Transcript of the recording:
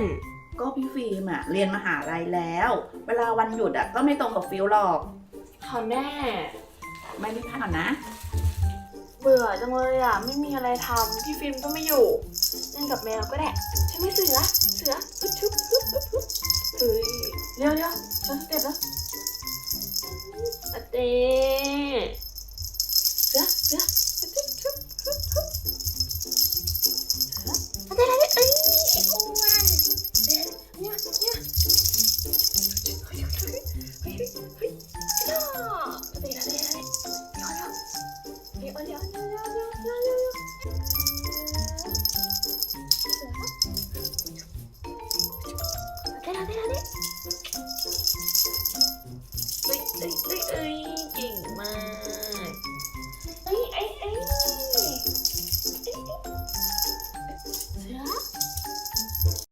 น ก็พี่ฟิล์มอะเรียนมหาลัยแล้ว เวลาวันหยุดอะก็ไม่ตรงกับฟิลหรอก ค่ะแม่ ไม่รีบพักก่อนนะ เบื่อจังเลยอะ ไม่มีอะไรทำพี่ฟิล์มก็ไม่อยู่เล่นกับแมวก็ได้ใช่ไหมเสือ เสือฮึบชุบฮึบฮึบฮึบเฮ้ยเร็วเร็วฉันสเต็ปแล้วอะเต้ เอ้ยเอ้ยเอ้ยเก่งมากเอ้ยเอ้ยเอ้ยเสือ